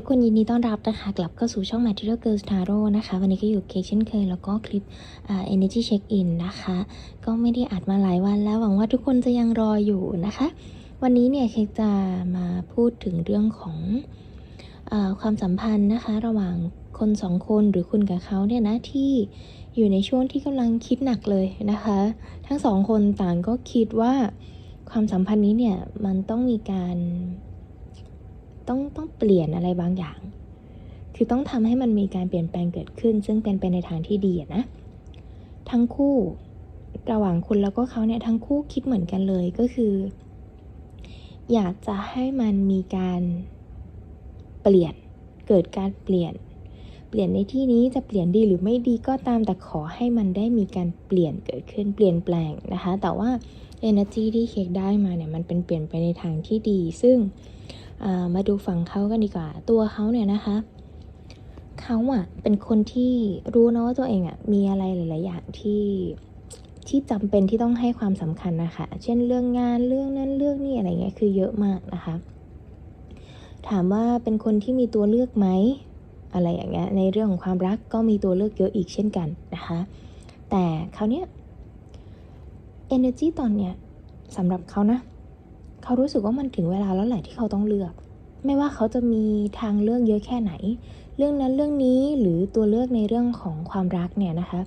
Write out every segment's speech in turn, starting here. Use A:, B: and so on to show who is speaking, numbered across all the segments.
A: ทุกคนยินดีต้อนรับนะคะ กลับเข้าสู่ช่อง Material Girls Tarot นะคะ วันนี้ก็อยู่เคเช่นเคย แล้วก็คลิปอ่า Energy Check In นะคะ ก็ไม่ได้อัดมาหลายวันแล้ว หวังว่าทุกคนจะยังรออยู่นะคะ วันนี้เนี่ยเคจะมาพูดถึงเรื่องของอความสัมพันธ์นะคะ ระหว่างคนสองคนหรือคุณกับเขาเนี่ยนะที่อยู่ในช่วงที่กำลังคิดหนักเลยนะคะ ทั้งสองคนต่างก็คิดว่าความสัมพันธ์นี้เนี่ยมันต้องมีการ ต้องต้องเปลี่ยนอะไรบางอย่าง คือต้องทำให้มันมีการเปลี่ยนแปลงเกิดขึ้น ซึ่งเป็นไปในทางที่ดีนะ ทั้งคู่ระหว่างคุณแล้วก็เขาเนี่ยทั้งคู่คิดเหมือนกันเลยก็คือ อยากจะให้มันมีการเปลี่ยนเกิดการเปลี่ยน เปลี่ยนในที่นี้จะเปลี่ยนดีหรือไม่ดีก็ตามแต่ขอให้มันได้มีการเปลี่ยนเกิดขึ้นเปลี่ยนแปลงนะคะ แต่ว่า energy ที่เค้กได้มาเนี่ยมันเป็นเปลี่ยนไปในทางที่ดี ซึ่ง มาดูฝั่งเขากันดีกว่า ตัวเขาเนี่ยนะคะเขาอะเป็นคนที่รู้นะว่าตัวเองอะมีอะไรหลาย ๆ อย่างที่ที่จำเป็นที่ต้องให้ความสำคัญนะคะ เช่นเรื่องงานเรื่องนั้นเรื่องนี้อะไรเงี้ยคือเยอะมากนะคะ ถามว่าเป็นคนที่มีตัวเลือกไหมอะไรอย่างเงี้ยในเรื่องของความรักก็มีตัวเลือกเยอะอีกเช่นกันนะคะ แต่เขาวเนี้ย energy ตอนเนี้ยสำหรับเขานะ เขารู้สึกว่ามันถึงเวลาแล้วแหละที่เขาต้องเลือก ไม่ว่าเขาจะมีทางเลือกเยอะแค่ไหน เรื่องนั้นเรื่องนี้หรือตัวเลือกในเรื่องของความรักเนี่ยนะคะ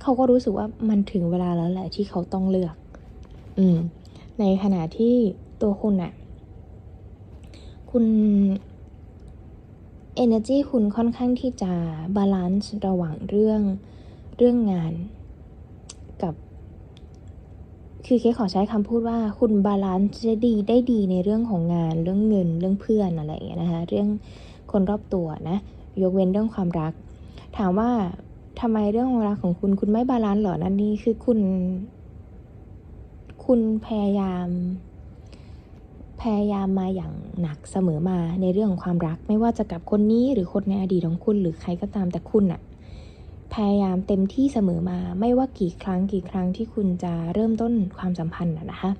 A: เขาก็รู้สึกว่ามันถึงเวลาแล้วแหละที่เขาต้องเลือก อืม ในขณะที่ตัวคุณอะคุณ energy คุณค่อนข้างที่จะบาลานซ์ระหว่างเรื่องเรื่องงาน กับ คือเคขอใช้คำพูดว่าคุณบาลานซ์ได้ดีได้ดีในเรื่องของงาน เรื่องเงิน เรื่องเพื่อนอะไรอย่างเงี้ยนะคะ เรื่องคนรอบตัวนะ ยกเว้นเรื่องความรัก ถามว่าทำไมเรื่องความรักของคุณคุณไม่บาลานซ์เหรอนั่นนี่คือคุณ คุณพยายาม พยายามมาอย่างหนักเสมอมาในเรื่องของความรัก ไม่ว่าจะกับคนนี้หรือคนในอดีตของคุณหรือใครก็ตามแต่คุณอะ พยายามเต็มที่เสมอมาไม่ว่ากี่ครั้งกี่ครั้งที่คุณจะเริ่มต้นความสัมพันธ์อะนะคะ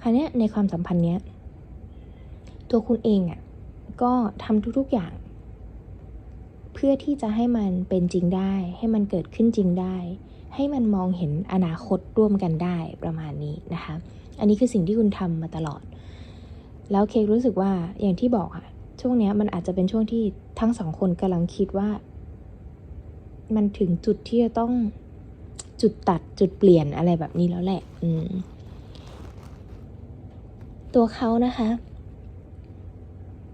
A: คราวนี้ในความสัมพันธ์เนี้ยตัวคุณเองอะก็ทำทุกๆอย่าง เพื่อที่จะให้มันเป็นจริงได้ ให้มันเกิดขึ้นจริงได้ ให้มันมองเห็นอนาคตร่วมกันได้ประมาณนี้นะคะ อันนี้คือสิ่งที่คุณทำมาตลอด แล้วเคกรู้สึกว่าอย่างที่บอกอะช่วงนี้มันอาจจะเป็นช่วงที่ทั้งสองคนกำลังคิดว่า มันถึงจุดที่จะต้องจุดตัดจุดเปลี่ยนอะไรแบบนี้แล้วแหละ อืม ตัวเขานะคะ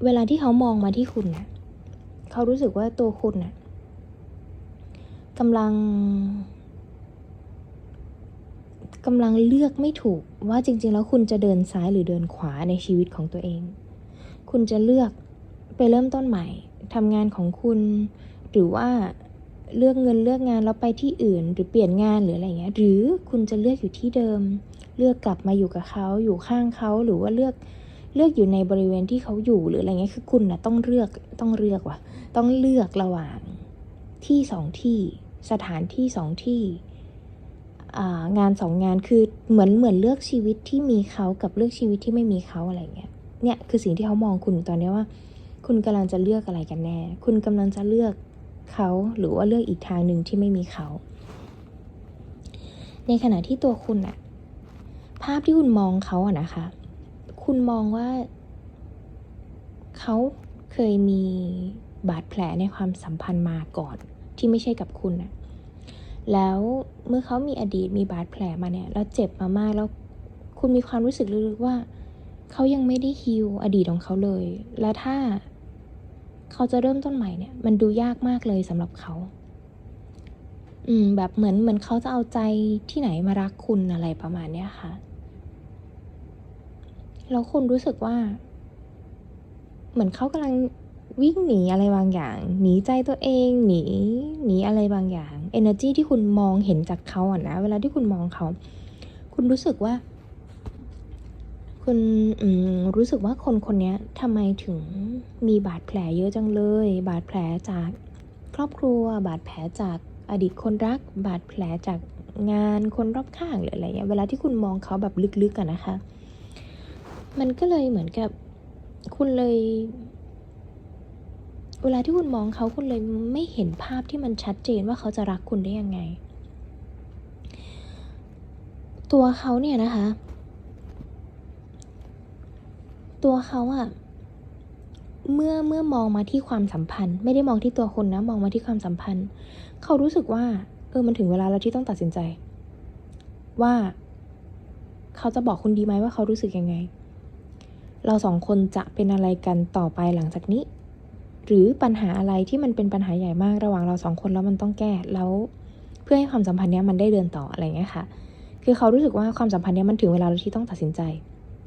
A: เวลาที่เขามองมาที่คุณนะเขารู้สึกว่าตัวคุณนะกำลังกำลังเลือกไม่ถูกว่าจริง ๆ แล้วคุณจะเดินซ้ายหรือเดินขวาในชีวิตของตัวเอง คุณจะเลือกไปเริ่มต้นใหม่ทำงานของคุณ หรือว่า เลือกเงินเลือกงานแล้วไปที่อื่น หรือเปลี่ยนงานหรืออะไรเงี้ย หรือคุณจะเลือกอยู่ที่เดิม เลือกกลับมาอยู่กับเขาอยู่ข้างเขาหรือว่าเลือกเลือกอยู่ในบริเวณที่เขาอยู่หรืออะไรเงี้ยคือคุณนะต้องเลือกต้องเลือกว่ะ ต้องเลือกระหว่างที่สองที่สถานที่สองที่งานสองงานคือเหมือนเหมือนเลือกชีวิตที่มีเขากับเลือกชีวิตที่ไม่มีเขาอะไรเงี้ยเนี่ยคือสิ่งที่เขามองคุณตอนนี้ว่า คุณกำลังจะเลือกอะไรกันแน่ คุณกำลังจะเลือก เขาหรือว่าเลือกอีกทางหนึ่งที่ไม่มีเขา ในขณะที่ตัวคุณอะภาพที่คุณมองเขาอะนะคะ คุณมองว่า เขาเคยมีบาดแผลในความสัมพันธ์มาก่อน ที่ไม่ใช่กับคุณอะแล้วเมื่อเขามีอดีตมีบาดแผลมาเนี่ย แล้วเจ็บมามากแล้วคุณมีความรู้สึกลึกๆว่า เขายังไม่ได้ฮิวอดีตของเขาเลย และถ้า เขาจะเริ่มต้นใหม่เนี่ย มันดูยากมากเลยสำหรับเขา อืม แบบเหมือนเหมือนเขาจะเอาใจที่ไหนมารักคุณอะไรประมาณเนี้ยค่ะ แล้วคุณรู้สึกว่า เหมือนเขากำลังวิ่งหนีอะไรบางอย่าง หนีใจตัวเองหนีหนีอะไรบางอย่าง energy ที่คุณมองเห็นจากเขาอะนะ เวลาที่คุณมองเขา คุณรู้สึกว่า คุณรู้สึกว่าคนคนนี้ทำไมถึงมีบาดแผลเยอะจังเลย บาดแผลจากครอบครัว บาดแผลจากอดีตคนรัก บาดแผลจากงานคนรอบข้างหรืออะไรเงี้ยเวลาที่คุณมองเขาแบบลึกๆกันนะคะ มันก็เลยเหมือนกับคุณเลย เวลาที่คุณมองเขาคุณเลยไม่เห็นภาพที่มันชัดเจนว่าเขาจะรักคุณได้ยังไง ตัวเขาเนี่ยนะคะ ตัวเขาอะเมื่อเมื่อมองมาที่ความสัมพันธ์ ไม่ได้มองที่ตัวคนนะ มองมาที่ความสัมพันธ์ เขารู้สึกว่า เออมันถึงเวลาแล้วที่ต้องตัดสินใจ ว่า เขาจะบอกคุณดีไหมว่าเขารู้สึกยังไง เราสองคนจะเป็นอะไรกันต่อไปหลังจากนี้ หรือปัญหาอะไรที่มันเป็นปัญหาใหญ่มากระหว่างเราสองคนแล้วมันต้องแก้แล้วเพื่อให้ความสัมพันธ์เนี้ยมันได้เดินต่ออะไรเงี้ยค่ะ คือเขารู้สึกว่าความสัมพันธ์เนี้ยมันถึงเวลาแล้วที่ต้องตัดสินใจ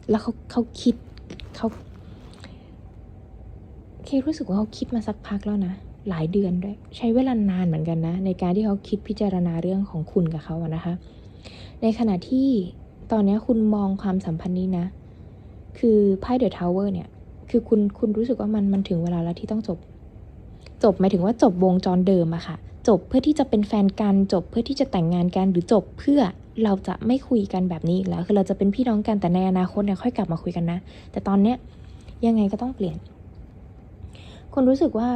A: แล้วเขาเขาคิด เขาเครู้สึกว่าเขาคิดมาสักพักแล้วนะ หลายเดือนด้วย ใช้เวลานานเหมือนกันนะ ในการที่เขาคิดพิจารณาเรื่องของคุณกับเขาอะนะคะ ในขณะที่ตอนนี้คุณมองความสัมพันธ์นี้นะ คือไพ่เดอะทาวเวอร์เนี่ย คือคุณคุณรู้สึกว่ามันมันถึงเวลาแล้วที่ต้องจบ จบหมายถึงว่าจบวงจรเดิมอะค่ะ จบเพื่อที่จะเป็นแฟนกัน จบเพื่อที่จะแต่งงานกัน หรือจบเพื่อเราจะไม่คุยกันแบบนี้อีกแล้ว คือเราจะเป็นพี่น้องกันแต่ในอนาคตเนี่ยค่อยกลับมาคุยกันนะ แต่ตอนเนี้ยยังไงก็ต้องเปลี่ยน คุณรู้สึกว่า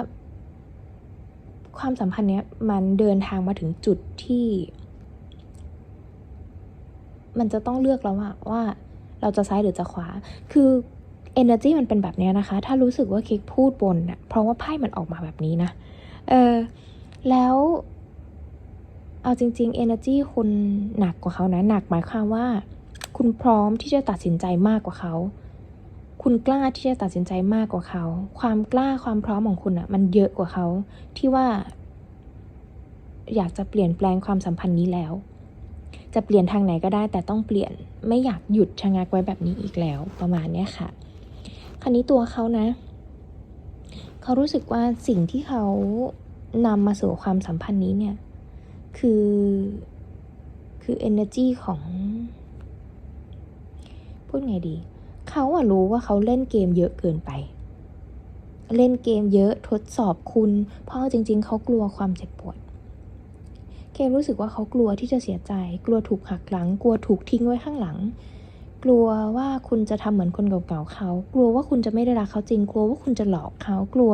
A: ความสัมพันธ์เนี้ยมันเดินทางมาถึงจุดที่ มันจะต้องเลือกแล้วอะว่าเราจะซ้ายหรือจะขวา คือ energy มันเป็นแบบเนี้ยนะคะ ถ้ารู้สึกว่าเค้กพูดบนน่ะเพราะว่าไพ่มันออกมาแบบนี้นะ เออ แล้ว เอาจริงๆ energy คุณหนักกว่าเขานะ หนักหมายความว่า คุณพร้อมที่จะตัดสินใจมากกว่าเขา คุณกล้าที่จะตัดสินใจมากกว่าเขา ความกล้าความพร้อมของคุณอะมันเยอะกว่าเขา ที่ว่า อยากจะเปลี่ยนแปลงความสัมพันธ์นี้แล้ว จะเปลี่ยนทางไหนก็ได้ แต่ต้องเปลี่ยน ไม่อยากหยุดชะงักไว้แบบนี้อีกแล้ว ประมาณเนี้ยค่ะ คราวนี้ตัวเขานะ เขารู้สึกว่าสิ่งที่เขานำมาสู่ความสัมพันธ์นี้เนี่ย คือคือ energy ของ พูดไงดี เขาอะรู้ว่าเขาเล่นเกมเยอะเกินไป เล่นเกมเยอะทดสอบคุณ เพราะจริง ๆ เขากลัวความเจ็บปวดเครู้สึกว่าเขากลัวที่จะเสียใจ กลัวถูกหักหลัง กลัวถูกทิ้งไว้ข้างหลัง กลัวว่าคุณจะทำเหมือนคนเก่าๆเขา กลัวว่าคุณจะไม่ได้รักเขาจริง กลัวว่าคุณจะหลอกเขา กลัว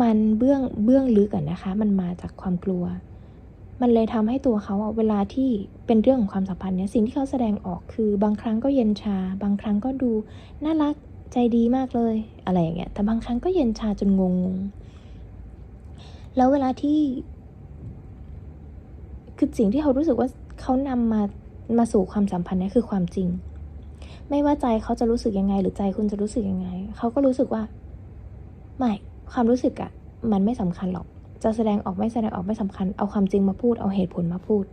A: มันเบื้องเบื้องลึกอะนะคะ มันมาจากความกลัว มันเลยทำให้ตัวเขาเวลาที่เป็นเรื่องของความสัมพันธ์เนี่ยสิ่งที่เขาแสดงออกคือบางครั้งก็เย็นชา บางครั้งก็ดูน่ารักใจดีมากเลย อะไรอย่างเงี้ยแต่บางครั้งก็เย็นชาจนงงงแล้วเวลาที่คือสิ่งที่เขารู้สึกว่าเขานำมามาสู่ความสัมพันธ์นี่คือความจริง ไม่ว่าใจเขาจะรู้สึกยังไง หรือใจคุณจะรู้สึกยังไง เขาก็รู้สึกว่า ไม่ ความรู้สึกอะมันไม่สำคัญหรอก จะแสดงออกไม่แสดงออกไม่สำคัญ เอาความจริงมาพูด เอาเหตุผลมาพูด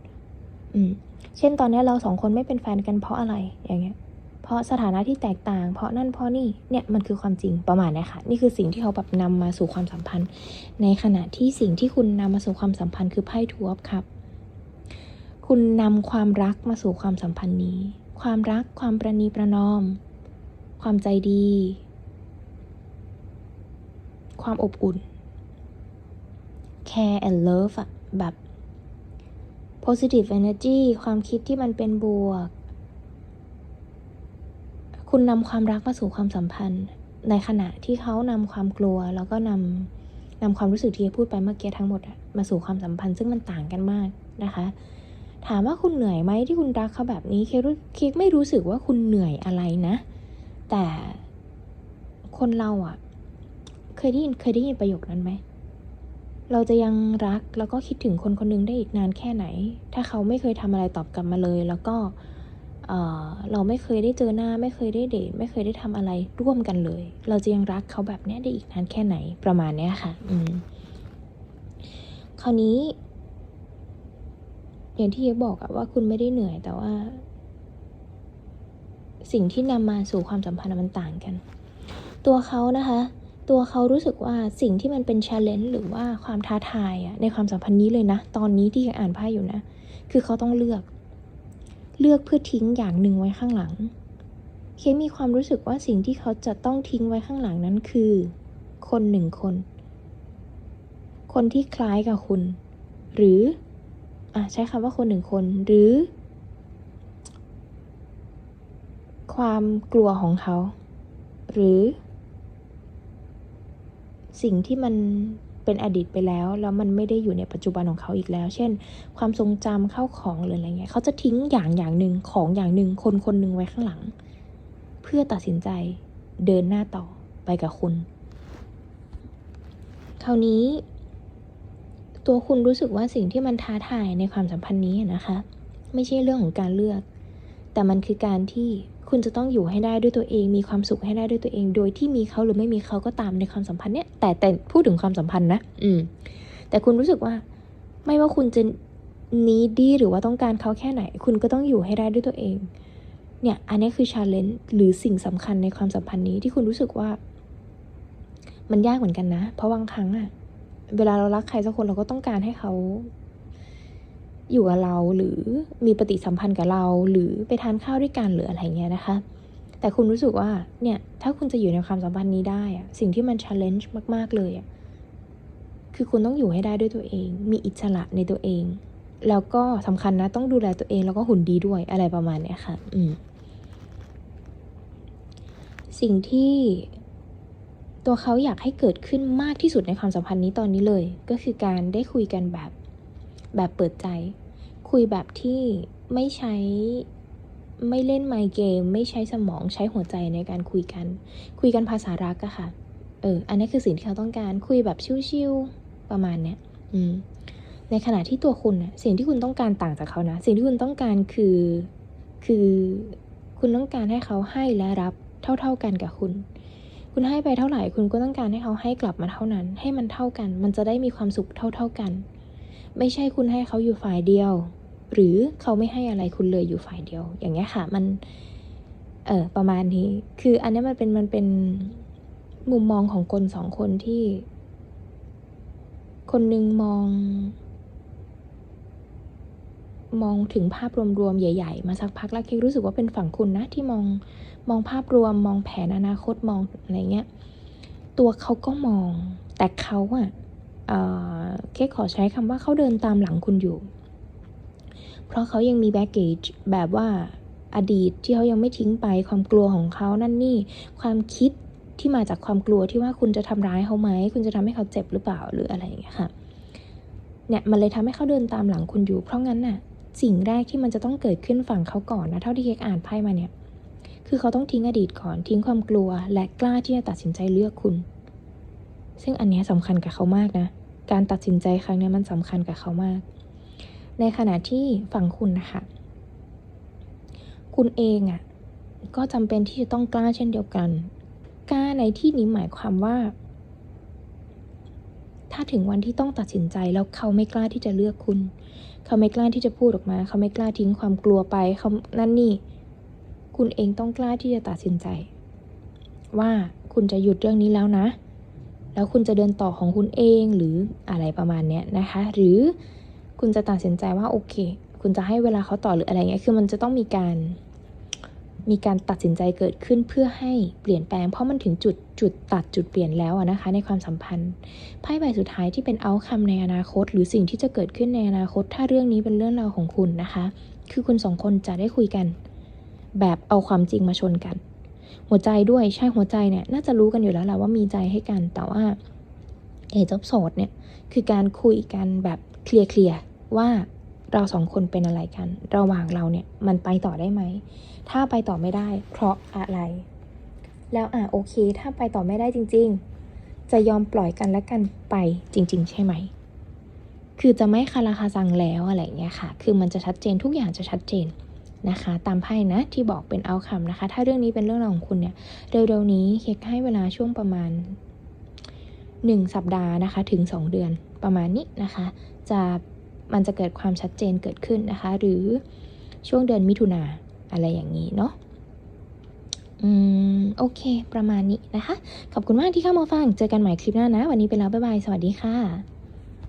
A: อืม เช่นตอนนี้เราสองคนไม่เป็นแฟนกันเพราะอะไร อย่างเงี้ย เพราะสถานะที่แตกต่าง เพราะนั่นเพราะนี่ เนี่ยมันคือความจริงประมาณนี้ค่ะ นี่คือสิ่งที่เขาแบบนำมาสู่ความสัมพันธ์ ในขณะที่สิ่งที่คุณนำมาสู่ความสัมพันธ์คือไพ่ทูอัพครับ คุณนำความรักมาสู่ความสัมพันธ์นี้ ความรัก ความประนีประนอม ความใจดี ความอบอุ่น care and love อะแบบ positive energy ความคิดที่มันเป็นบวก คุณนำความรักมาสู่ความสัมพันธ์ ในขณะที่เขานำความกลัว แล้วก็นำนำความรู้สึกที่พูดไปเมื่อกี้ทั้งหมดมาสู่ความสัมพันธ์ซึ่งมันต่างกันมากนะคะ ถามว่าคุณเหนื่อยไหมที่คุณรักเขาแบบนี้เครู้เคกไม่รู้สึกว่าคุณเหนื่อยอะไรนะ แต่คนเราอะ เคยได้ยินเคยได้ยินประโยคนั้นไหม เราจะยังรักแล้วก็คิดถึงคนคนหนึงได้อีกนานแค่ไหน ถ้าเขาไม่เคยทำอะไรตอบกลับมาเลย แล้วก็เอ่อเราไม่เคยได้เจอหน้า ไม่เคยได้เดทไม่เคยได้ทำอะไรร่วมกันเลย เราจะยังรักเขาแบบนี้ได้อีกนานแค่ไหนประมาณเนี้ยค่ะ อืมคราวนี้ อย่างที่เยบอกอะว่าคุณไม่ได้เหนื่อย แต่ว่า สิ่งที่นำมาสู่ความสัมพันธ์มันต่างกัน ตัวเขานะคะ ตัวเขารู้สึกว่าสิ่งที่มันเป็น challenge หรือว่าความท้าทายอะในความสัมพันธ์นี้เลยนะ ตอนนี้ที่อ่านไพ่อยู่นะ คือเขาต้องเลือก เลือกเพื่อทิ้งอย่างหนึ่งไว้ข้างหลัง เคมีความรู้สึกว่าสิ่งที่เขาจะต้องทิ้งไว้ข้างหลังนั้นคือ คนหนึ่งคน คนที่คล้ายกับคุณ หรืออะใช้คำว่าคนหนึ่งคน หรือ ความกลัวของเขา หรือ สิ่งที่มันเป็นอดีตไปแล้วแล้วมันไม่ได้อยู่ในปัจจุบันของเขาอีกแล้ว เช่น ความทรงจำเข้าของหรืออะไรเงี้ยเขาจะทิ้งอย่างอย่างหนึ่งของอย่างหนึ่งคนคนหนึ่งไว้ข้างหลัง เพื่อตัดสินใจเดินหน้าต่อไปกับคุณ คราวนี้ ตัวคุณรู้สึกว่าสิ่งที่มันท้าทายในความสัมพันธ์นี้นะคะ ไม่ใช่เรื่องของการเลือก แต่มันคือการที่คุณจะต้องอยู่ให้ได้ด้วยตัวเอง มีความสุขให้ได้ด้วยตัวเอง โดยที่มีเขาหรือไม่มีเขาก็ตามในความสัมพันธ์เนี้ยแต่แต่พูดถึงความสัมพันธ์นะ อืม แต่คุณรู้สึกว่า ไม่ว่าคุณจะนี้ดีหรือว่าต้องการเขาแค่ไหน คุณก็ต้องอยู่ให้ได้ด้วยตัวเอง เนี่ย อันนี้คือชาเลนจ์หรือสิ่งสำคัญในความสัมพันธ์นี้ที่คุณรู้สึกว่า มันยากเหมือนกันนะ เพราะบางครั้งอะเวลาเรารักใครสักคนเราก็ต้องการให้เขา อยู่กับเราหรือมีปฏิสัมพันธ์กับเรา หรือไปทานข้าวด้วยกันหรืออะไรเงี้ยนะคะ แต่คุณรู้สึกว่าเนี่ยถ้าคุณจะอยู่ในความสัมพันธ์นี้ได้อะสิ่งที่มันช l เลนจ์มาก ๆ เลยอะคือคุณต้องอยู่ให้ได้ด้วยตัวเอง มีอิสระในตัวเอง แล้วก็สำคัญนะต้องดูแลตัวเองแล้วก็หุ่นดีด้วยอะไรประมาณเนี้ยค่ะ อืมสิ่งที่ตัวเขาอยากให้เกิดขึ้นมากที่สุดในความสัมพันธ์นี้ตอนนี้เลย ก็คือการได้คุยกันแบบ แบบเปิดใจ คุยแบบที่ไม่ใช้ไม่เล่นไมเกม ไม่ใช้สมองใช้หัวใจในการคุยกัน คุยกันภาษารักอะค่ะ เออ อันนี้คือสิ่งที่เขาต้องการคุยแบบชิวๆประมาณเนี้ยอืมในขณะที่ตัวคุณนะสิ่งที่คุณต้องการต่างจากเขานะ สิ่งที่คุณต้องการคือ คือคุณต้องการให้เขาให้และรับเท่า ๆกันกับคุณ คุณให้ไปเท่าไหร่ คุณก็ต้องการให้เขาให้กลับมาเท่านั้น ให้มันเท่ากัน มันจะได้มีความสุขเท่า ๆกัน ไม่ใช่คุณให้เขาอยู่ฝ่ายเดียว หรือเขาไม่ให้อะไรคุณเลยอยู่ฝ่ายเดียว อย่างเงี้ยค่ะ มัน เออประมาณนี้ คืออันนี้มันเป็นมันเป็นมุมมองของคนสองคนที่ คนหนึ่งมอง มองถึงภาพรวมๆใหญ่ ๆ มาสักพักแล้วคิดรู้สึกว่าเป็นฝั่งคุณนะที่มองมองภาพรวมมองแผนอนาคตมองอะไรเงี้ย ตัวเขาก็มอง แต่เขาอะ เอ่อแค่ขอใช้คำว่าเขาเดินตามหลังคุณอยู่ เพราะเขายังมีแบ็กเกจแบบว่าอดีตที่เขายังไม่ทิ้งไปความกลัวของเขานั่นนี่ ความคิดที่มาจากความกลัวที่ว่าคุณจะทำร้ายเขาไหม คุณจะทำให้เขาเจ็บหรือเปล่าหรืออะไรอย่างเงี้ยค่ะ เนี่ยมันเลยทำให้เขาเดินตามหลังคุณอยู่ เพราะงั้นน่ะ สิ่งแรกที่มันจะต้องเกิดขึ้นฝั่งเขาก่อนนะ เท่าที่เค้กอ่านไพ่มาเนี่ย คือเขาต้องทิ้งอดีตก่อนทิ้งความกลัว และกล้าที่จะตัดสินใจเลือกคุณ ซึ่งอันนี้สำคัญกับเขามากนะ การตัดสินใจครั้งนี้มันสำคัญกับเขามาก ในขณะที่ฝั่งคุณนะคะ คุณเองอะ่ะ ก็จำเป็นที่จะต้องกล้าเช่นเดียวกัน กล้าในที่นี้หมายความว่า ถ้าถึงวันที่ต้องตัดสินใจแล้วเขาไม่กล้าที่จะเลือกคุณ เขาไม่กล้าที่จะพูดออกมา เขาไม่กล้าทิ้งความกลัวไปเขานั่นนี่ คุณเองต้องกล้าที่จะตัดสินใจ ว่าคุณจะหยุดเรื่องนี้แล้วนะ แล้วคุณจะเดินต่อของคุณเองหรืออะไรประมาณเนี้ยนะคะ หรือคุณจะตัดสินใจว่าโอเค คุณจะให้เวลาเขาต่อหรืออะไรเงี้ยคือมันจะต้องมีการมีการตัดสินใจเกิดขึ้นเพื่อให้เปลี่ยนแปลง เพราะมันถึงจุดจุดตัดจุดเปลี่ยนแล้วอะนะคะ ในความสัมพันธ์ไพ่ใบสุดท้ายที่เป็นเอาคำในอนาคต หรือสิ่งที่จะเกิดขึ้นในอนาคต ถ้าเรื่องนี้เป็นเรื่องราวของคุณนะคะ คือคุณสองคนจะได้คุยกัน แบบเอาความจริงมาชนกัน หัวใจด้วยใช่หัวใจเนี่ยน่าจะรู้กันอยู่แล้วแหละว่ามีใจให้กันแต่ว่าเอจอบโสดเนี่ยคือการคุยกันแบบเคลียร์เคลียร์ว่าเราสองคนเป็นอะไรกัน ระหว่างเราเนี่ยมันไปต่อได้ไหม ถ้าไปต่อไม่ได้ เพราะอะไร แล้วอะโอเค ถ้าไปต่อไม่ได้จริง ๆ จะยอมปล่อยกันและกันไปจริง ๆ ใช่ไหม คือจะไม่คาราคาซังแล้วอะไรเงี้ยค่ะ คือมันจะชัดเจนทุกอย่างจะชัดเจน นะคะ ตามไพ่นะที่บอกเป็นเอาคำนะคะ ถ้าเรื่องนี้เป็นเรื่องราวของคุณเนี่ยเร็วๆนี้เค้กให้เวลาช่วงประมาณ 1 สัปดาห์นะคะ ถึง 2 เดือนประมาณนี้นะคะ จะมันจะเกิดความชัดเจนเกิดขึ้นนะคะ หรือช่วงเดือนมิถุนาอะไรอย่างนี้เนาะอืม โอเค ประมาณนี้นะคะ ขอบคุณมากที่เข้ามาฟัง เจอกันใหม่คลิปหน้านะ วันนี้ไปแล้ว บ๊ายบาย สวัสดีค่ะ